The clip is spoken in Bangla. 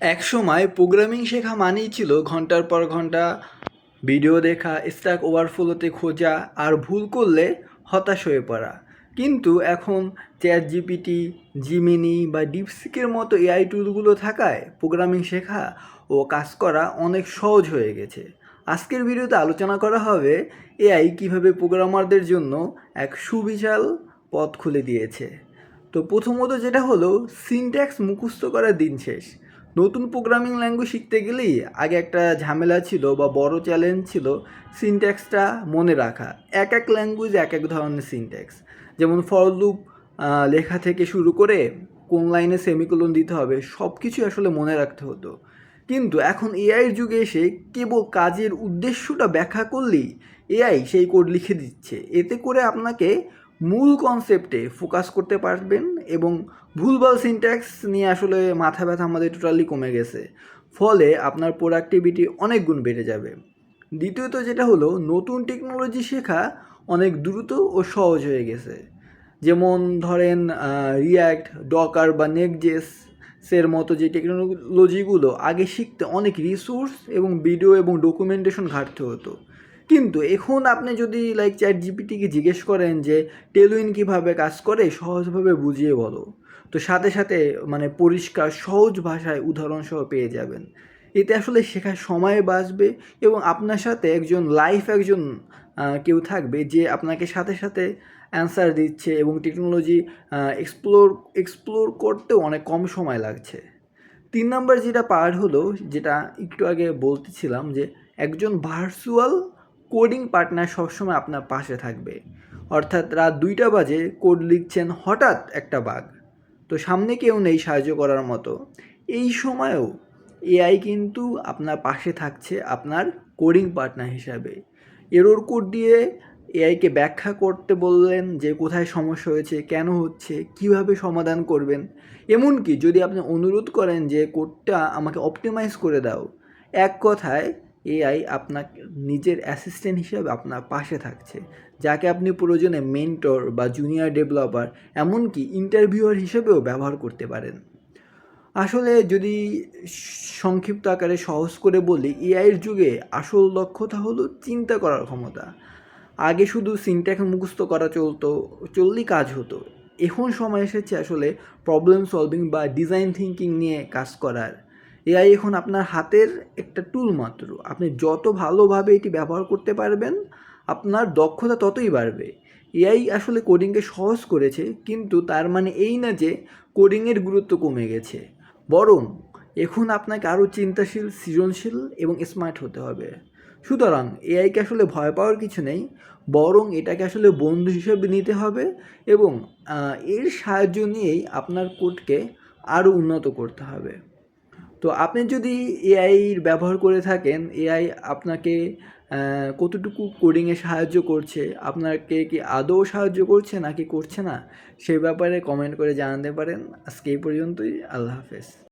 একসময় প্রোগ্রামিং শেখা মানেই ছিল ঘণ্টার পর ঘণ্টা, ভিডিও দেখা স্ট্যাক ওভারফ্লোতে খোঁজা আর ভুল করলে হতাশ হয়ে পড়া। কিন্তু এখন চ্যাট জিপিটি জিমিনি বা ডিপসিকের মতো এআই টুলগুলো থাকায় প্রোগ্রামিং শেখা ও কাজ করা অনেক সহজ হয়ে গেছে। আজকের ভিডিওতে আলোচনা করা হবে এআই কীভাবে প্রোগ্রামারদের জন্য এক সুবিশাল পথ খুলে দিয়েছে। তো প্রথমত যেটা হলো সিনট্যাক্স মুখস্থ করার দিন শেষ। নতুন প্রোগ্রামিং ল্যাঙ্গুয়েজ শিখতে গেলেই আগে একটা ঝামেলা ছিল বা বড় চ্যালেঞ্জ ছিল সিনট্যাক্সটা মনে রাখা। এক এক ল্যাঙ্গুয়েজ এক এক ধরনের সিনট্যাক্স যেমন ফর লেখা থেকে শুরু করে কোন লাইনে সেমিকোলন দিতে হবে সব কিছু আসলে মনে রাখতে হতো। কিন্তু এখন এআইয়ের যুগে এসে কেবল কাজের উদ্দেশ্যটা ব্যাখ্যা করলেই এআই সেই কোড লিখে দিচ্ছে। এতে করে আপনাকে মূল কনসেপ্টে ফোকাস করতে পারবেন এবং ভুলভাল সিনট্যাক্স নিয়ে আসলে মাথা ব্যথা আমাদের টোটালি কমে গেছে। ফলে আপনার প্রোডাক্টিভিটি অনেক গুণ বেড়ে যাবে। দ্বিতীয়ত যেটা হলো, নতুন টেকনোলজি শেখা অনেক দ্রুত ও সহজ হয়ে গেছে। যেমন ধরেন রিয়্যাক্ট ডকার বা নেকজেস সের মতো যে টেকনোলজিগুলো আগে শিখতে অনেক রিসোর্স এবং ভিডিও এবং ডকুমেন্টেশন ঘাটতে হতো। কিন্তু এখন আপনি যদি লাইক চ্যাট জিপিটিকে জিজ্ঞেস করেন যে টেলুইন কীভাবে কাজ করে, সহজভাবে বুঝিয়ে বলো। তো সাথে সাথে মানে পরিষ্কার, সহজ ভাষায় উদাহরণ সহ পেয়ে যাবেন। এতে আসলে শেখার সময় বাঁচবে এবং আপনার সাথে একজন লাইফ একজন কেউ থাকবে যে আপনাকে সাথে সাথে অ্যান্সার দিচ্ছে এবং টেকনোলজি এক্সপ্লোর এক্সপ্লোর করতেও অনেক কম সময় লাগছে। তিন নম্বর যেটা পার্ট হলো, যেটা একটু আগে বলতেছিলাম যে, একজন ভার্চুয়াল কোডিং পার্টনার সবসময় আপনার পাশে থাকবে। অর্থাৎ রাত দুইটা বাজে কোড লিখছেন হঠাৎ একটা বাঘ তো সামনে কেউ নেই সাহায্য করার মতো। এই সময়েও এআই কিন্তু আপনার পাশে থাকছে আপনার কোডিং পার্টনার হিসাবে। এরোর কোড দিয়ে এআইকে ব্যাখ্যা করতে বললেন যে কোথায় সমস্যা হয়েছে, কেন হচ্ছে, কীভাবে সমাধান করবেন। এমনকি যদি আপনি অনুরোধ করেন যে কোডটা আমাকে অপটিমাইজ করে দাও, এক কথায় এআই আপনার নিজের অ্যাসিস্ট্যান্ট হিসেবে আপনার পাশে থাকছে। যাকে আপনি প্রয়োজনে মেন্টর বা জুনিয়র ডেভেলপার এমনকি ইন্টারভিউয়ার হিসেবেও ব্যবহার করতে পারেন। আসলে যদি সংক্ষিপ্ত আকারে সহজ করে বলি এআইয়ের যুগে আসল দক্ষতা হলো চিন্তা করার ক্ষমতা। আগে শুধু সিনট্যাক্স মুখস্থ করা চলতো, চললেই কাজ হতো। এখন সময় এসেছে আসলে প্রবলেম সলভিং বা ডিজাইন থিঙ্কিং নিয়ে কাজ করার। এআই এখন আপনার হাতের একটা টুল মাত্র। আপনি যত ভালোভাবে এটি ব্যবহার করতে পারবেন, আপনার দক্ষতা ততই বাড়বে। এআই আসলে কোডিংকে সহজ করেছে, কিন্তু তার মানে এই না যে কোডিংয়ের গুরুত্ব কমে গেছে। বরং এখন আপনাকে আরও চিন্তাশীল, সৃজনশীল এবং স্মার্ট হতে হবে। সুতরাং এআইকে আসলে ভয় পাওয়ার কিছু নেই, বরং এটাকে আসলে বন্ধু হিসেবে নিতে হবে এবং এর সাহায্য নিয়েই আপনার কোডকে আরও উন্নত করতে হবে। তো আপনি যদি এআইর ব্যবহার করে থাকেন এআই আপনাকে কতটুকু কোডিংয়ে সাহায্য করছে, আপনাকে কি আদৌ সাহায্য করছে নাকি করছে না, সে ব্যাপারে কমেন্ট করে জানাতে পারেন। আজকে এই পর্যন্তই, আল্লাহ হাফেজ।